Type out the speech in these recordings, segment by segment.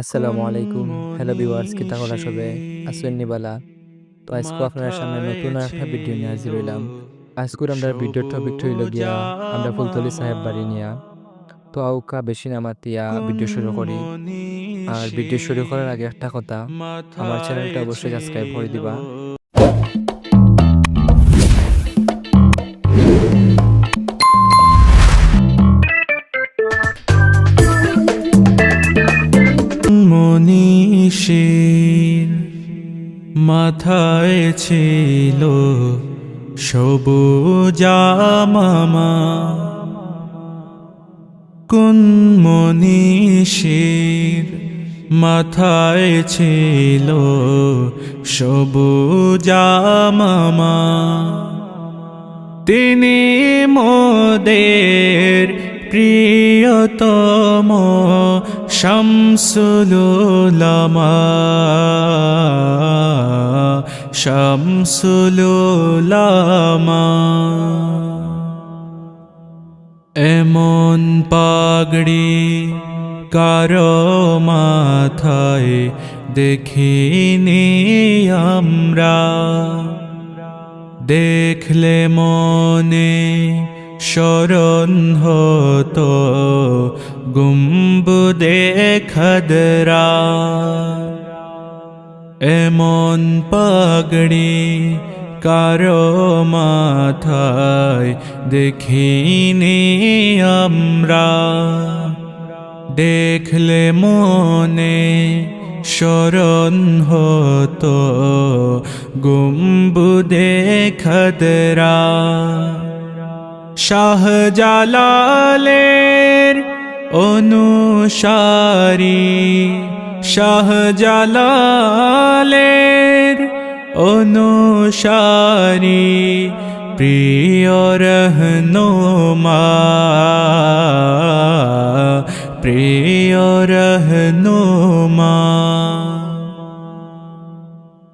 আসসালামু আলাইকুম। Hello viewers কিতা করা সবে? আসুন নিবালা। তো আজকে আপনার সামনে নতুন একটা ভিডিও নিয়ে হাজির হইলাম। আজকের আমরা ভিডিওর টপিক হইল গিয়া আমরা ফুলতলি সাহেব বাড়ি নিয়া। তো আউকা বেশি নামাতিয়া ভিডিও শুরু করি। আর ভিডিও শুরু করার আগে একটা কথা। আমার চ্যানেলটা অবশ্যই সাবস্ক্রাইব করে দিবা। মনীষীর মাথায় ছিল সবুজা মামা কোন মনীষীর মাথায় ছিল সবুজা মামা তিনি মোদের প্রিয়তম শামসুলুলামা শামসুলুলামা। এমন পাগড়ি কারও মাথায় দেখিনি আমরা। দেখলে মনে স্মরণ হতো, গুম্বুদে খদরা। এমন পাগড়ি কারও মাথায় দেখিনি আমরা। দেখলে মনে স্মরণ হতো, গুম্বুদে খদরা। শাহজালালের অনুসারী শাহজালালের অনুসারী প্রিয় রহনুমা প্রিয় রহনুমা।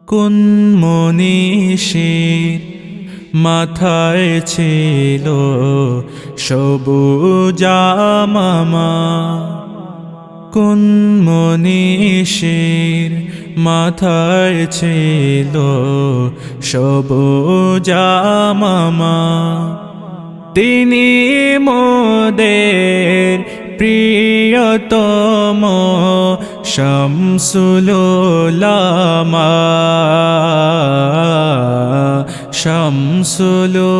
কোন মনীষীর মাথায় ছিল সবুজা মামা কোন মনীষীর মাথায় ছিল সবুজা মামা তিনি মোদের প্রিয়তম শামসুলোলামা শামসুলোলামা